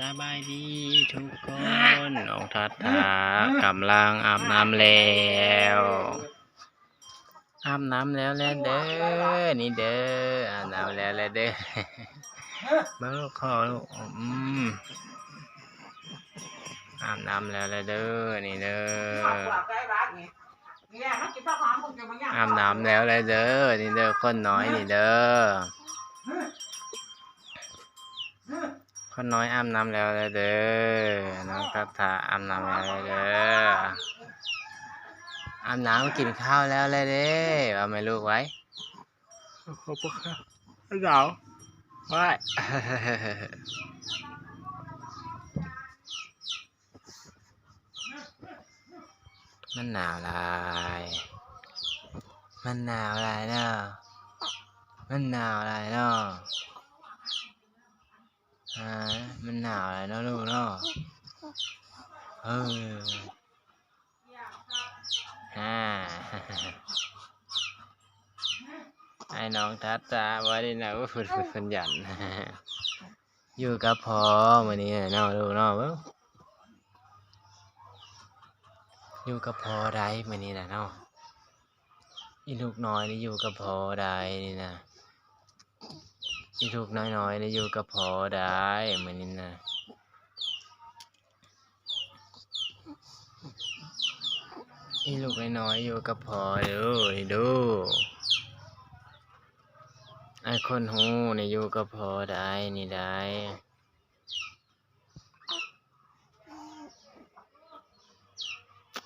สบายดีทุกคน น้องทัศถากำลังอาบน้ำแล้วอาบน้ำแล้วแล้วเด้อ นี่เด้อ อาบน้ำแล้วแล้วเด้อเบิ่งลูกคอลูกอืมอาบน้ำแล้วแล้วเด้อ นี่เด้ออาบน้ำแล้วแล้วเด้อ นี่เด้อ คนน้อยนี่เด้อ คนน้อยอาบน้ำแล้วเลยเด้อ น้องทัศถาอาบน้ำแล้วเลยเด้ออาบน้ำกินข้าวแล้วเลยเด้อเอาไหมลูกไว้ขอบคุณครับหงาไว้มันหนาวลาย มันหนาวลายเนาะมันหนาวลายเนาะ อ่ามันหนาวเลยเนาะลูกเนาะเออฮ่าไอ้น้องทัดตาไว้ดีนะว่าฝึกฝึกฝึกหยันอยู่กับพ่อวันนี้เนาะลูกเนาะเบ้อยู่กับพ่อได้วันนี้นะเนาะอีลูกน้อยนี่อยู่กับพ่อได้นี่นะ อีลูกน้อยๆได้อยู่กับพอได้เหมือนนี้นะอีลูกน้อยๆอยู่กับพอดูดูไอคนหูนี่อยู่กับพอได้นี่ได้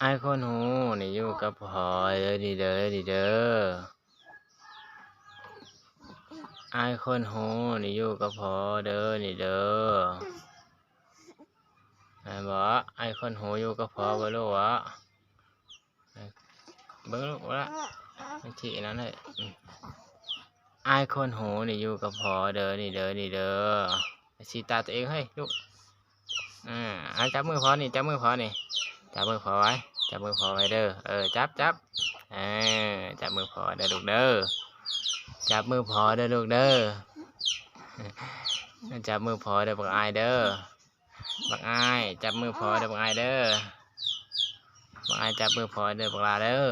ไอคนหูนี่อยู่กับพอเด้อดีเด้อดีเด้อ อายคนหูนี่อยู่กับพอเด้อนี่เด้อไอ้บ่ไอายคนหูอยู่กับพอบ่รู้วะเบิ่งลูกว่ามันที่นั้นเลยอืมไอายคนหูนี่อยู่กับพอเด้อนี่เด้อนี่เด้อสีตาตัวเองให้ลูกอ่าจับมือพอนี่จับมือพอนี่จับมือพอไว้จับมือพอไว้เด้อเออจับจับเออจับมือพอเด้อลูกเด้อ จับมือพอเด้อลูกเด้อจับมือพอเด้อบักอายเด้อบักอายจับมือพอเด้อบักอายเด้อบักอายจับมือพอเด้อบักลาเด้อ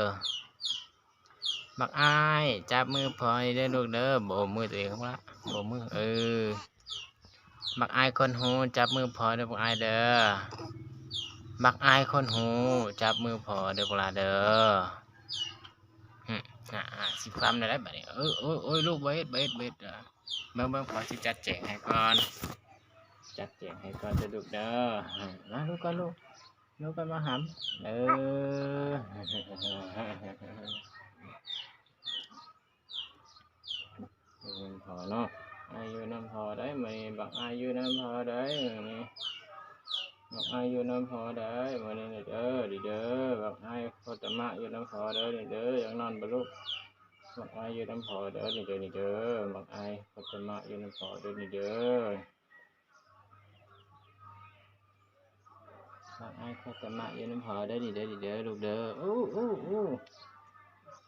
บักอายจับมือพอเด้อลูกเด้อโบมือตัวเองละโบมือเออบักอายคนหูจับมือพอเด้อบักอายเด้อบักอายคนหูจับมือพอเด้อบักลาเด้อ อ่าสิความได้แล้วบัดนี้เออโอ้ยโอ้ยลูกเบสเบสเบสเบิ่งเบิ่งขอสิจัดแจงให้ก่อน จัดแจงให้ก่อนจะลูกเด้อมาลูกก่อนลูกลูกก่อนมาหำเออเป็นพอเนาะอายุน้ำพอได้ไหมบักอายุน้ำพอได้ไหม บักอายุน้ำพอได้มาเนี่ยเด้อดิเด้อบักอายุโคตมะอยู่น้ำพอเด้อนี่เด้ออยังนอนบ่ลูกมักออยู่น้ำพอเด้อนี่เด้อนี่เด้อมักอายพัฒมาอยู่น้ำพอเด้อนี่เด้อมักอายพัฒมาอยู่น้ำพอเด้อนี่เด้อนี่เด้อลูกเด้ออู้อู้อู้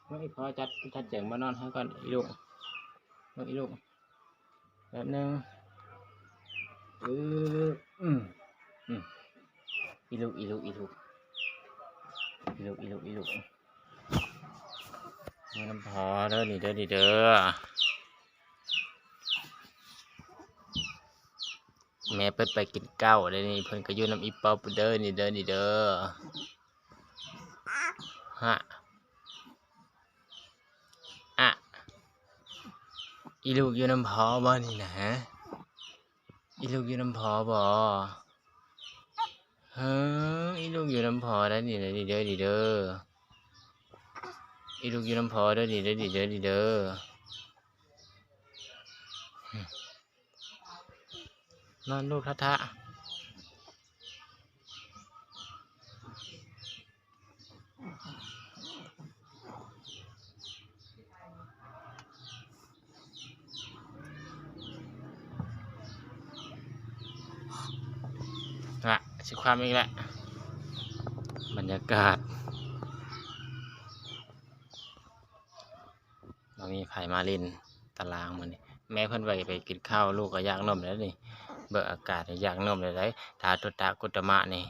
ไม่พอจัดจัดแจงมานอนให้ก่อนอีลูกอีลูกแป๊บนึงเออ อีลูกอีลูกอีลูกอีลูกอีลูกอีลูกมีน้ำพอเด้อนี่เด้อนี่เด้อแม่เปิดไปกินเก้าเด้อนี่เพิ่นก็อยู่น้ำอีเปาเด้อนี่เด้อนี่เด้อฮะอะอีลูกอยู่น้ำพอบ่นี่นะฮะอีลูกอยู่น้ำพอบ่ เฮ้ออีลูกอยู่น้ำพอแล้วนี่เด้อนี่เด้อนี่เด้ออีลูกอยู่น้ำพอเด้อดีเด้อดีเด้อดีเด้อหึนอนลูกทะทะละ สิความอีกแล้วบรรยากาศ เรามีไผ่มาลินตารางมันนี่แม่เพิ่นไปไปกินข้าวลูกก็ยางนมแล้วนี่ เบิกอากาศอยากนมเลยเลยทาตุตะกุตมะนี่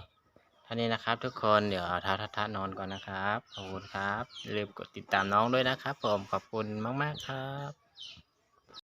ท่านี้นะครับทุกคนเดี๋ยวเอาท้าทัทะนอนก่อนนะครับขอบคุณครับลืมกดติดตามน้องด้วยนะครับ ผมขอบคุณมาก ๆ ครับ